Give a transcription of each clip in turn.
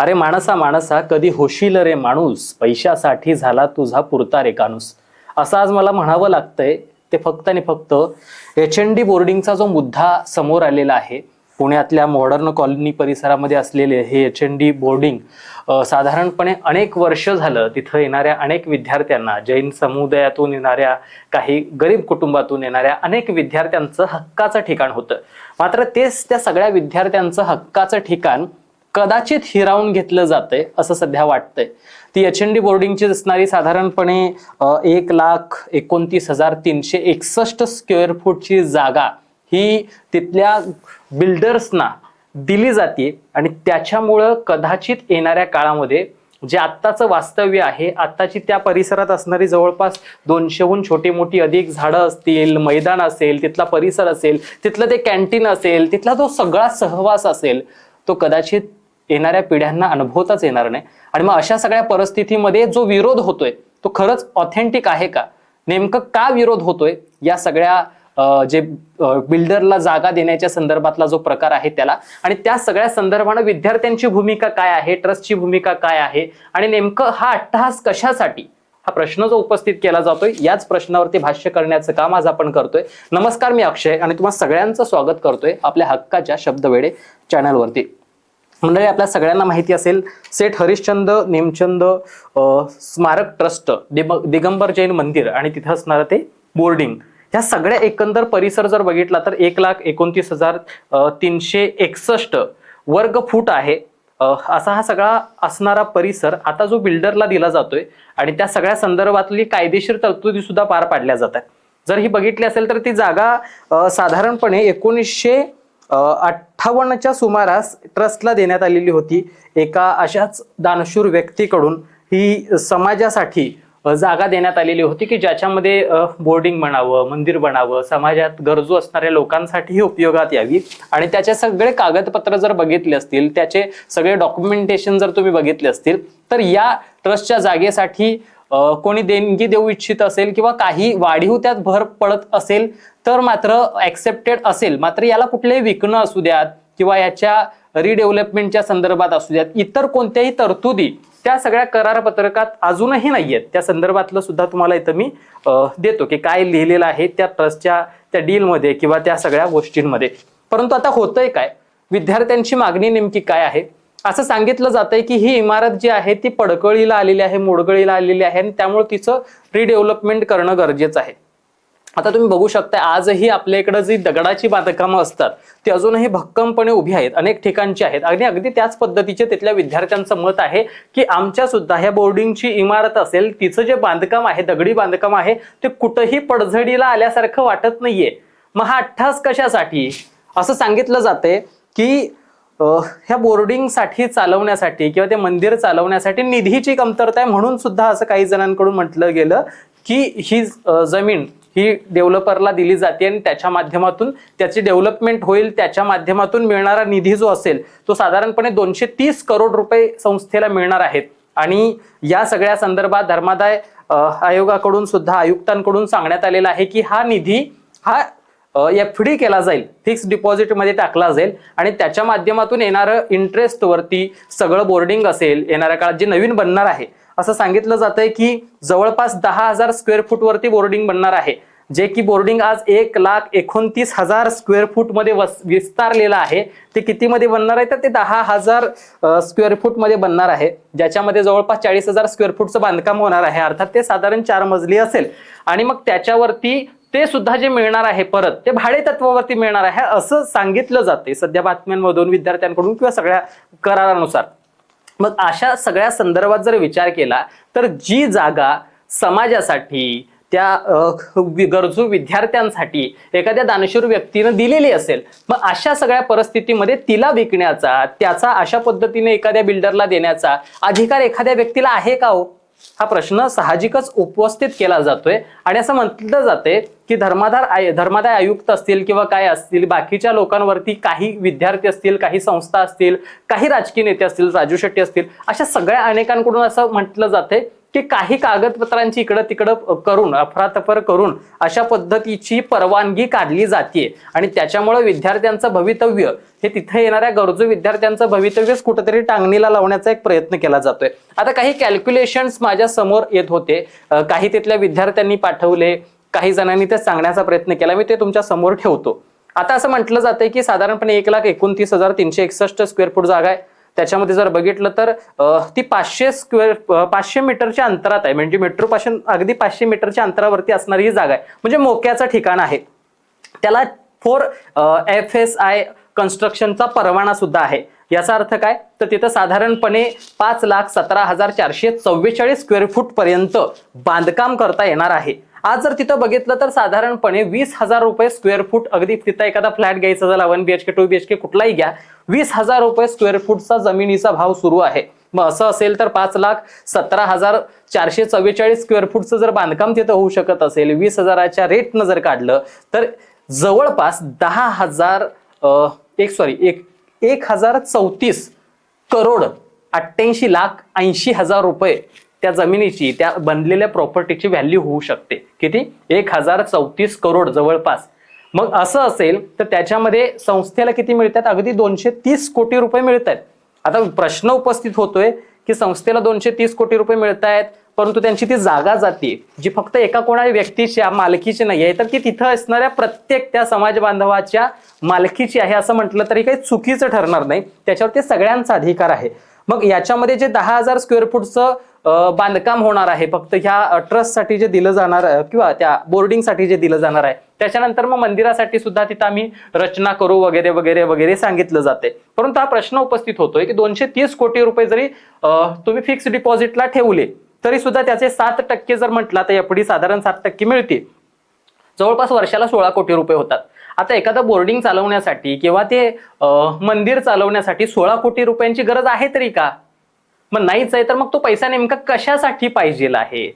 अरे माणसा माणसा कधी होशील रे माणूस? पैशासाठी झाला तुझा पुरता रे कानूस. असं आज मला म्हणावं लागतंय ते फक्त आणि फक्त एच एन डी बोर्डिंगचा जो मुद्दा समोर आलेला आहे पुण्यातल्या मॉडर्न कॉलनी परिसरामध्ये असलेले हे एच एन डी बोर्डिंग साधारणपणे अनेक वर्ष झालं तिथं येणाऱ्या अनेक विद्यार्थ्यांना जैन समुदायातून येणाऱ्या काही गरीब कुटुंबातून येणाऱ्या अनेक विद्यार्थ्यांचं हक्काचं ठिकाण होतं. मात्र तेच त्या सगळ्या विद्यार्थ्यांचं हक्काचं ठिकाण कदाचित हिरावून घेतलं जातंय असं सध्या वाटतंय. ती एच एन डी बोर्डिंगची असणारी साधारणपणे एक लाख एकोणतीस हजार तीनशे एकसष्ट स्क्वेअर फूटची जागा ही तिथल्या बिल्डर्सना दिली जाते आणि त्याच्यामुळं कदाचित येणाऱ्या काळामध्ये जे आत्ताचं वास्तव्य आहे आत्ताची त्या परिसरात असणारी जवळपास दोनशेहून छोटी मोठी अधिक झाडं असतील मैदान असेल तिथला परिसर असेल तिथलं ते कॅन्टीन असेल तिथला जो सगळा सहवास असेल तो कदाचित येणाऱ्या पिढ्यांना अनुभवताच येणार नाही. आणि मग अशा सगळ्या परिस्थितीमध्ये जो विरोध होतोय तो खरंच ऑथेंटिक आहे का? नेमकं का विरोध होतोय? या सगळ्या जे बिल्डरला जागा देण्याच्या संदर्भातला जो प्रकार आहे त्याला. आणि त्या सगळ्या संदर्भानं विद्यार्थ्यांची भूमिका काय आहे? ट्रस्टची भूमिका काय आहे? आणि नेमकं हा अट्टहास कशासाठी? हा प्रश्न जो उपस्थित केला जातोय याच प्रश्नावरती भाष्य करण्याचं काम आज आपण करतोय. नमस्कार मी अक्षय आणि तुम्हा सगळ्यांचं स्वागत करतोय आपल्या हक्काच्या शब्दवेडे चॅनलवरती मंडळी आपल्या सगळ्यांना माहिती असेल सेठ हरिश्चंद नेमचंद स्मारक ट्रस्ट दिगंबर जैन मंदिर आणि तिथं असणारं ते बोर्डिंग. ह्या सगळ्या एकंदर परिसर जर बघितला तर एक लाख एकोणतीस हजार तीनशे एकसष्ट वर्ग फूट आहे. असा हा सगळा असणारा परिसर आता जो बिल्डरला दिला जातोय आणि त्या सगळ्या संदर्भातली कायदेशीर तरतुदी सुद्धा पार पाडल्या जातात. जर ही बघितली असेल तर ती जागा साधारणपणे एकोणीसशे अठ्ठावन्नच्या सुमारास ट्रस्टला देण्यात आलेली होती. एका अशाच दानशूर व्यक्तीकडून ही समाजासाठी जागा देण्यात आलेली होती की ज्याच्यामध्ये बोर्डिंग बनावं मंदिर बनावं समाजात गरजू असणाऱ्या लोकांसाठीही उपयोगात यावी. आणि त्याचे सगळे कागदपत्र जर बघितले असतील त्याचे सगळे डॉक्युमेंटेशन जर तुम्ही बघितले असतील तर या ट्रस्टच्या जागेसाठी कोणी देणगी देऊ इच्छित असेल किंवा काही वाढीव त्यात भर पडत असेल तर मात्र ऍक्सेप्टेड असेल. मात्र याला कुठलेही विकणं असू द्यात किंवा याच्या रिडेव्हलपमेंटच्या संदर्भात असू द्यात इतर कोणत्याही तरतुदी त्या सगळ्या करारपत्रकात अजूनही नाही आहेत त्या संदर्भातलं सुद्धा तुम्हाला इथं मी देतो की काय लिहिलेलं आहे त्या ट्रस्टच्या त्या डीलमध्ये किंवा त्या सगळ्या गोष्टींमध्ये. परंतु आता होतंय काय? विद्यार्थ्यांची मागणी नेमकी काय आहे? असं सांगितलं जातंय की ही इमारत जी आहे ती पडकळीला आलेली आहे मोडगळीला आलेली आहे आणि त्यामुळे तिचं रिडेव्हलपमेंट करणं गरजेचं आहे. आता तुम्ही बघू शकता आजही आपल्या इकडं जी दगडाची बांधकामं असतात ती अजूनही भक्कमपणे उभी आहेत अनेक ठिकाणची आहेत. आणि अगदी त्याच पद्धतीचे तिथल्या विद्यार्थ्यांचं मत आहे की आमच्या सुद्धा ह्या बोर्डिंगची इमारत असेल तिचं जे बांधकाम आहे दगडी बांधकाम आहे ते कुठंही पडझडीला आल्यासारखं वाटत नाहीये. मग हा अठ्ठास कशासाठी? असं सांगितलं जाते की ह्या बोर्डिंगसाठी चालवण्यासाठी किंवा ते मंदिर चालवण्यासाठी निधीची कमतरता आहे म्हणून सुद्धा असं काही जणांकडून म्हटलं गेलं की ही जमीन ही डेव्हलपरला दिली जाते आणि त्याच्या माध्यमातून त्याची डेव्हलपमेंट होईल त्याच्या माध्यमातून मिळणारा निधी जो असेल तो साधारणपणे दोनशे तीस करोड रुपये संस्थेला मिळणार आहेत आणि या सगळ्या संदर्भात धर्मादाय आयोगाकडून सुद्धा आयुक्तांकडून सांगण्यात आलेलं आहे की हा निधी हा एफ डी केला जाईल फिक्स डिपॉझिटमध्ये टाकला जाईल आणि त्याच्या माध्यमातून येणारं इंटरेस्ट वरती सगळं बोर्डिंग असेल येणाऱ्या काळात जे नवीन बनणार आहे असं सांगितलं जातंय की जवळपास दहा हजार स्क्वेअर फूट वरती बोर्डिंग बनणार आहे. जे की बोर्डिंग आज एक लाख एकोणतीस हजार स्क्वेअर फूटमध्ये वस- विस्तारलेलं आहे. ते कितीमध्ये बनणार आहे? तर ते दहा हजार स्क्वेअर फूटमध्ये बनणार आहे. ज्याच्यामध्ये जवळपास चाळीस हजार स्क्वेअर फूटचं बांधकाम होणार आहे. अर्थात ते साधारण चार मजली असेल. आणि मग त्याच्यावरती ते सुद्धा जे मिळणार आहे परत ते भाडे तत्वावरती मिळणार आहे असं सांगितलं जाते सध्या बातम्यांमधून विद्यार्थ्यांकडून किंवा सगळ्या करारानुसार. मग अशा सगळ्या संदर्भात जर विचार केला तर जी जागा समाजासाठी त्या वि- गरजू विद्यार्थ्यांसाठी एखाद्या दानशूर व्यक्तीनं दिलेली असेल मग अशा सगळ्या परिस्थितीमध्ये तिला विकण्याचा त्याचा अशा पद्धतीने एखाद्या बिल्डरला देण्याचा अधिकार एखाद्या व्यक्तीला आहे का हो? हा प्रश्न साहजिकच उपस्थित केला जातोय आणि असं म्हटलं जाते की धर्माधार आय धर्मादाय आयुक्त असतील किंवा काय असतील बाकीच्या लोकांवरती काही विद्यार्थी असतील काही संस्था असतील काही राजकीय नेते असतील राजू शेट्टी असतील अशा सगळ्या अनेकांकडून असं म्हटलं जाते की काही कागदपत्रांची इकडं तिकडं करून अफरातफर करून अशा पद्धतीची परवानगी काढली जाते आणि त्याच्यामुळे विद्यार्थ्यांचं भवितव्य हे तिथे येणाऱ्या गरजू विद्यार्थ्यांचं भवितव्यच कुठेतरी टांगणीला लावण्याचा एक प्रयत्न केला जातोय. आता काही कॅल्क्युलेशन्स माझ्यासमोर येत होते. काही तिथल्या विद्यार्थ्यांनी पाठवले काही जणांनी ते सांगण्याचा प्रयत्न केला. मी ते तुमच्यासमोर ठेवतो. आता असं म्हटलं जातंय की साधारणपणे एक लाख एकोणतीस हजार तीनशे एकसष्ट स्क्वेअर फूट जागा आहे. त्याच्यामध्ये जर बघितलं तर ती पाचशे स्क्वेअर पाचशे मीटरच्या अंतरात आहे. म्हणजे मेट्रोपासून अगदी पाचशे मीटरच्या अंतरावरती असणारी ही जागा आहे. म्हणजे मोक्याचं ठिकाण आहे. त्याला फोर एफ एस आय कन्स्ट्रक्शनचा परवाना सुद्धा आहे. याचा अर्थ काय? तर तिथं साधारणपणे पाच लाख सतरा हजार चारशे चव्वेचाळीस स्क्वेअर फूट पर्यंत बांधकाम करता येणार आहे. आज जर तिथं बघितलं तर साधारणपणे वीस हजार रुपये स्क्वेअर फूट अगदी तिथं एखादा फ्लॅट घ्यायचा झाला वन बीएचके टू बीएचके कुठलाही घ्या वीस हजार रुपये स्क्वेअर फूटचा जमिनीचा भाव सुरू आहे. मग असं असेल तर पाच लाख सतरा हजार चारशे चव्वेचाळीस स्क्वेअर फूटचं जर बांधकाम तिथं होऊ शकत असेल वीस हजाराच्या रेटनं जर काढलं तर जवळपास दहा हजार एक सॉरी एक एक हजार चौतीस करोड अठ्ठ्याऐंशी लाख ऐंशी हजार रुपये त्या जमिनीची त्या बनलेल्या प्रॉपर्टीची व्हॅल्यू होऊ शकते. किती? एक हजार चौतीस करोड जवळपास. मग असं असेल तर त्याच्यामध्ये संस्थेला किती मिळतात? अगदी दोनशे तीस कोटी रुपये मिळत आहेत आता प्रश्न उपस्थित होतोय की संस्थेला दोनशे तीस कोटी रुपये मिळत आहेत परंतु त्यांची ती जागा जाते. जी फक्त एका कोणा व्यक्तीच्या मालकीची नाही आहे तर ती तिथं असणाऱ्या प्रत्येक त्या समाज बांधवाच्या मालकीची आहे असं म्हटलं तरी काही चुकीचं ठरणार नाही. त्याच्यावरती सगळ्यांचा अधिकार आहे. मग याच्यामध्ये जे दहा हजार स्क्वेअर फूटचं बांधकाम होणार आहे. फक्त ह्या ट्रस्टसाठी जे दिलं जाणार किंवा त्या बोर्डिंगसाठी जे दिलं जाणार आहे त्याच्यानंतर मग मंदिरासाठी सुद्धा तिथं आम्ही रचना करू वगैरे वगैरे वगैरे सांगितलं जाते. परंतु हा प्रश्न उपस्थित होतोय की दोनशे तीस कोटी रुपये जरी तुम्ही फिक्स डिपॉझिटला ठेवले तरी सुद्धा त्याचे सात टक्के जर म्हटलं तर एफडी साधारण सात टक्के मिळते जवळपास वर्षाला सोळा कोटी रुपये होतात. आता एखादं बोर्डिंग चालवण्यासाठी किंवा ते मंदिर चालवण्यासाठी सोळा कोटी रुपयांची गरज आहे तरी का? मग नाहीच आहे तर मग तो पैसा नेमका कशासाठी पाहिजे आहे?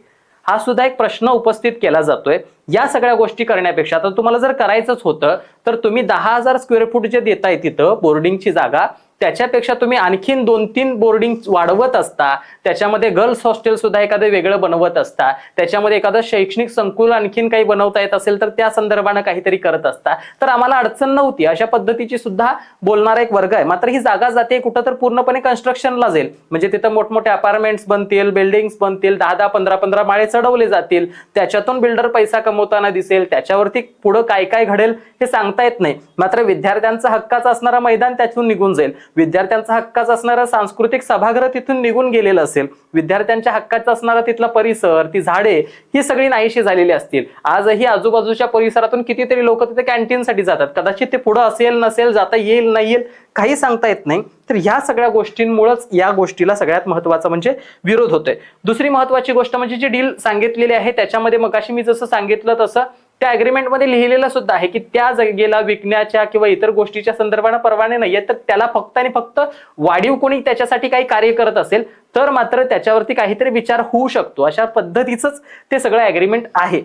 हा सुद्धा एक प्रश्न उपस्थित केला जातोय. या सगळ्या गोष्टी करण्यापेक्षा आता तुम्हाला जर करायचंच होतं तर तुम्ही दहा हजार स्क्वेअर फूट जे देताय तिथं बोर्डिंगची जागा त्याच्यापेक्षा तुम्ही आणखीन दोन तीन बोर्डिंग वाढवत असता त्याच्यामध्ये गर्ल्स हॉस्टेल सुद्धा एखादं वेगळं बनवत असता त्याच्यामध्ये एखादं शैक्षणिक संकुल आणखीन काही बनवता येत असेल तर त्या संदर्भानं काहीतरी करत असता. तर आम्हाला अडचण नव्हती. अशा पद्धतीची सुद्धा बोलणारा एक वर्ग आहे. मात्र ही जागा जाते कुठं तर पूर्णपणे कन्स्ट्रक्शनला जाईल. म्हणजे तिथं मोठमोठे अपार्टमेंट्स बनतील बिल्डिंग्स बनतील दहा दहा पंधरा पंधरा माळे चढवले जातील. त्याच्यातून बिल्डर पैसा कमवताना दिसेल. त्याच्यावरती पुढं काय काय घडेल हे सांगता येत नाही. मात्र विद्यार्थ्यांचा हक्काचा असणारा मैदान त्यातून निघून जाईल. विद्यार्थ्यांचा हक्काचा असणारा सांस्कृतिक सभागृह तिथून निघून गेलेलं असेल विद्यार्थ्यांच्या हक्काचा असणारा तिथला परिसर ती झाडे ही सगळी नाहीशी झालेली असतील. आजही आजूबाजूच्या परिसरातून कितीतरी लोक तिथे कॅन्टीनसाठी जातात. कदाचित ते पुढं असेल नसेल जाता येईल नाही येईल काही सांगता येत नाही. तर ह्या सगळ्या गोष्टींमुळेच या गोष्टीला सगळ्यात महत्त्वाचा म्हणजे विरोध होतोय. दुसरी महत्वाची गोष्ट म्हणजे जी डील सांगितलेली आहे त्याच्यामध्ये मगाशी मी जसं सांगितलं तसं त्या अग्रीमेंटमध्ये लिहिलेलं सुद्धा आहे की त्या जागेला विकण्याच्या किंवा इतर गोष्टीच्या संदर्भानं परवाने नाहीये तर त्याला फक्त आणि फक्त वाढीव कोणी त्याच्यासाठी काही कार्य करत असेल तर मात्र त्याच्यावरती काहीतरी विचार होऊ शकतो. अशा पद्धतीच ते सगळं अग्रीमेंट आहे.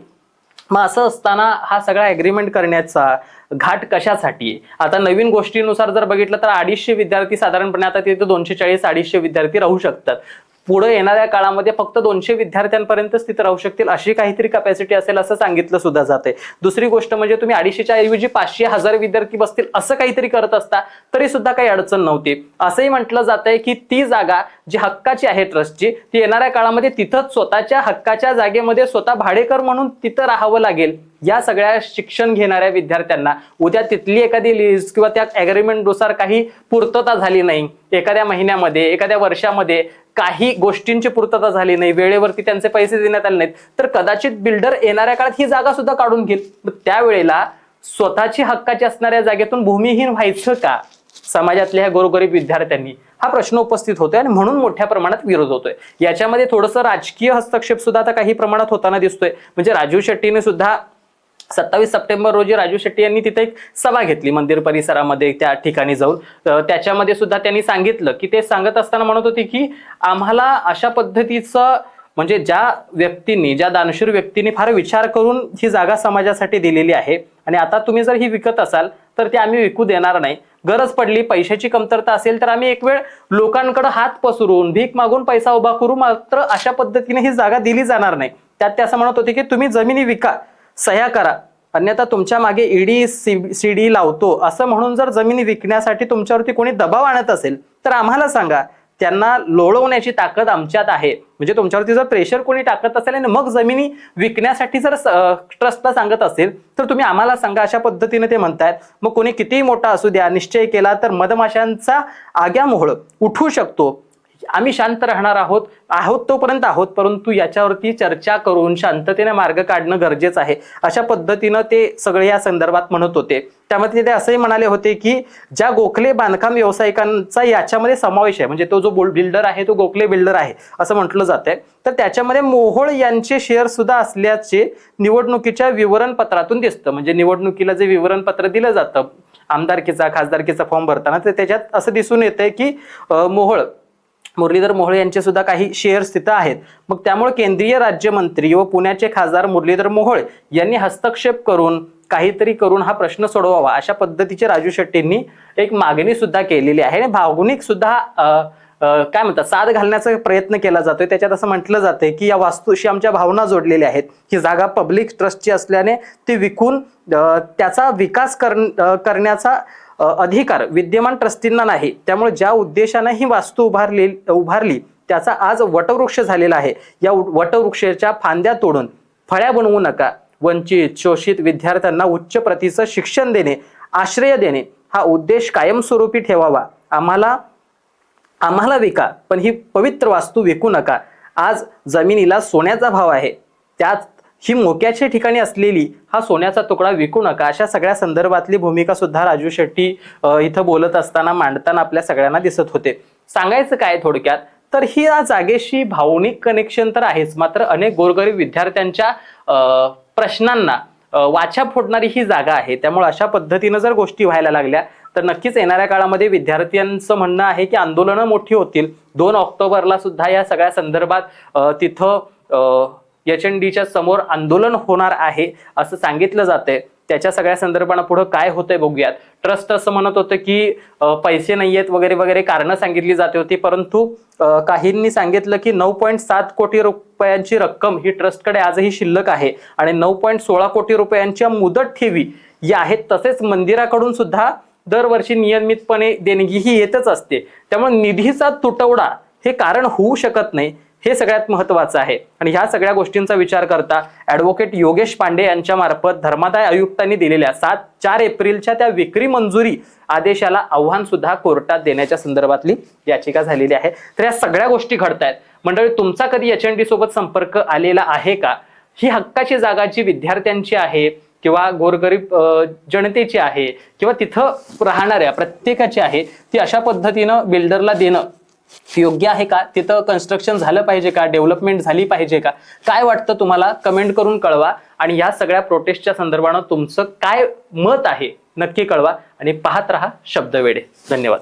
मग असं असताना हा सगळा अग्रीमेंट करण्याचा घाट कशासाठी आहे? आता नवीन गोष्टीनुसार जर बघितलं तर अडीचशे विद्यार्थी साधारणपणे आता तिथे दोनशे चाळीस अडीचशे विद्यार्थी राहू शकतात. पुढे येणाऱ्या काळामध्ये फक्त दोनशे विद्यार्थ्यांपर्यंतच तिथे राहू शकतील अशी काहीतरी कपॅसिटी असेल असं सांगितलं सुद्धा जाते दुसरी गोष्ट म्हणजे तुम्ही अडीचशेच्या ऐवजी पाचशे हजार विद्यार्थी बसतील असं काहीतरी करत असता तरी सुद्धा काही अडचण नव्हती. असंही म्हटलं जातंय की ती जागा जी हक्काची आहे ट्रस्टची ती येणाऱ्या काळामध्ये तिथंच स्वतःच्या हक्काच्या जागेमध्ये स्वतः भाडेकर म्हणून तिथं राहावं लागेल. या सगळ्या शिक्षण घेणाऱ्या विद्यार्थ्यांना उद्या तिथली एखादी लिस्ट किंवा त्या नुसार काही पूर्तता झाली नाही. एखाद्या महिन्यामध्ये एखाद्या वर्षामध्ये काही गोष्टींची पूर्तता झाली नाही वेळेवरती त्यांचे पैसे देण्यात आले नाहीत तर कदाचित बिल्डर येणाऱ्या काळात ही जागा सुद्धा काढून घेईल. मग त्यावेळेला स्वतःची हक्काची असणाऱ्या जागेतून भूमिहीन व्हायचं का? समाजातल्या ह्या गोरगरीब विद्यार्थ्यांनी? हा प्रश्न उपस्थित होतोय आणि म्हणून मोठ्या प्रमाणात विरोध होतोय. याच्यामध्ये थोडंसं राजकीय हस्तक्षेप सुद्धा आता काही प्रमाणात होताना दिसतोय. म्हणजे राजीव शेट्टीने सुद्धा सत्तावीस सप्टेंबर रोजी राजू शेट्टी यांनी तिथे एक सभा घेतली मंदिर परिसरामध्ये त्या ठिकाणी जाऊन. त्याच्यामध्ये सुद्धा त्यांनी सांगितलं की ते सांगत असताना म्हणत होते की आम्हाला अशा पद्धतीचं म्हणजे ज्या व्यक्तींनी ज्या दानशूर व्यक्तींनी फार विचार करून ही जागा समाजासाठी दिलेली आहे आणि आता तुम्ही जर ही विकत असाल तर ते आम्ही विकू देणार नाही. गरज पडली पैशाची कमतरता असेल तर आम्ही एक वेळ लोकांकडे हात पसरून भीक मागून पैसा उभा करू मात्र अशा पद्धतीने ही जागा दिली जाणार नाही. त्यात ते असं म्हणत होते की तुम्ही जमिनी विका. सह्या करा. अन्यथा तुमच्या मागे ईडी सी डी लावतो. असं म्हणून जर जमिनी विकण्यासाठी तुमच्यावरती कोणी दबाव आणत असेल तर आम्हाला सांगा. त्यांना लोळवण्याची ताकद आमच्यात आहे. म्हणजे तुमच्यावरती जर प्रेशर कोणी टाकत असेल आणि मग जमिनी विकण्यासाठी जर ट्रस्टला सांगत असेल तर तुम्ही आम्हाला सांगा. अशा पद्धतीने ते म्हणतायत. मग कोणी कितीही मोठा असू द्या निश्चय केला तर मधमाशांचा आग्या मोहळ उठू शकतो. आम्ही शांत राहणार आहोत आहोत तोपर्यंत आहोत परंतु याच्यावरती चर्चा करून शांततेने मार्ग काढणं गरजेचं आहे. अशा पद्धतीनं ते सगळे या संदर्भात म्हणत होते. त्यामध्ये ते असंही म्हणाले होते की ज्या गोखले बांधकाम व्यावसायिकांचा याच्यामध्ये समावेश आहे म्हणजे तो जो बिल्डर आहे तो गोखले बिल्डर आहे असं म्हटलं जातंय. तर त्याच्यामध्ये मोहोळ यांचे शेअर सुद्धा असल्याचे निवडणुकीच्या विवरणपत्रातून दिसतं. म्हणजे निवडणुकीला जे विवरणपत्र दिलं जातं आमदारकीचा खासदारकीचा फॉर्म भरताना तर त्याच्यात असं दिसून येतंय की मोहोळ मुरलीधर मोहोळ यांचे सुद्धा काही शेअर्स तिथं आहेत. मग त्यामुळे केंद्रीय राज्यमंत्री व पुण्याचे खासदार मुरलीधर मोहोळ यांनी हस्तक्षेप करून काहीतरी करून हा प्रश्न सोडवावा अशा पद्धतीचे राजू शेट्टींनी एक मागणी सुद्धा केलेली आहे. आणि भावनिक सुद्धा काय म्हणतात साथ घालण्याचा प्रयत्न केला जातोय. त्याच्यात असं म्हटलं जाते की या वास्तूशी आमच्या भावना जोडलेल्या आहेत. ही जागा पब्लिक ट्रस्टची असल्याने ती विकून त्याचा विकास करन- करण्याचा अधिकार विद्यमान ट्रस्टींना नाही त्यामुळे ज्या उद्देशाने ही वास्तू उभारली उभारली त्याचा आज वटवृक्ष झालेला आहे. या उ- वटवृक्षाच्या फांद्या तोडून फळ्या बनवू नका. वंचित शोषित विद्यार्थ्यांना उच्च प्रतीचं शिक्षण देणे आश्रय देणे हा उद्देश कायमस्वरूपी ठेवावा. आम्हाला आम्हाला विका पण ही पवित्र वास्तू विकू नका. आज जमिनीला सोन्याचा भाव आहे. त्यात ही मोक्याच्या ठिकाणी असलेली हा सोन्याचा तुकडा विकू नका. अशा सगळ्या संदर्भातली भूमिका सुद्धा राजू शेट्टी इथं बोलत असताना मांडताना आपल्या सगळ्यांना दिसत होते. सांगायचं काय थोडक्यात तर ही या जागेशी भावनिक कनेक्शन तर आहेच. मात्र अनेक गोरगरीब विद्यार्थ्यांच्या प्रश्नांना वाचा फोडणारी ही जागा आहे. त्यामुळे अशा पद्धतीनं जर गोष्टी व्हायला लागल्या तर नक्कीच येणाऱ्या काळामध्ये विद्यार्थ्यांचं म्हणणं आहे की आंदोलनं मोठी होतील. दोन ऑक्टोबरला सुद्धा या सगळ्या संदर्भात तिथं एच एन डीच्या समोर आंदोलन होणार आहे असं सांगितलं जातंय. त्याच्या सगळ्या संदर्भानं पुढे काय होतंय बघूयात. ट्रस्ट असं म्हणत होतं की पैसे पैसे नाहीयेत वगैरे वगैरे कारणं सांगितली जाते होती परंतु काहींनी सांगितलं की नऊ पॉईंट सात कोटी रुपयांची रक्कम ही ट्रस्टकडे आजही शिल्लक आहे आणि नऊ पॉईंट सोळा कोटी रुपयांच्या मुदत ठेवी या आहेत. तसेच मंदिराकडून सुद्धा दरवर्षी नियमितपणे देणगी ही येतच असते. त्यामुळे निधीचा तुटवडा हे कारण होऊ शकत नाही. हे सगळ्यात महत्वाचं आहे. आणि ह्या सगळ्या गोष्टींचा विचार करता ऍडव्होकेट योगेश पांडे यांच्या मार्फत धर्मादाय आयुक्तांनी दिलेल्या सात चार एप्रिलच्या त्या विक्री मंजुरी आदेशाला आव्हान सुद्धा कोर्टात देण्याच्या संदर्भातली याचिका झालेली आहे. तर या सगळ्या गोष्टी घडतायत. मंडळी तुमचा कधी एच एन डी सोबत संपर्क आलेला आहे का? ही हक्काची जागा जी विद्यार्थ्यांची आहे किंवा गोरगरीब जनतेची आहे किंवा तिथं राहणाऱ्या प्रत्येकाची आहे ती अशा पद्धतीनं बिल्डरला देणं योग्य आहे का? तिथं कन्स्ट्रक्शन झालं पाहिजे का? डेव्हलपमेंट झाली पाहिजे का? काय वाटतं तुम्हाला? कमेंट करून कळवा. आणि या सगळ्या प्रोटेस्टच्या संदर्भानं तुमचं काय मत आहे? नक्की कळवा. आणि पाहत रहा शब्दवेडे धन्यवाद.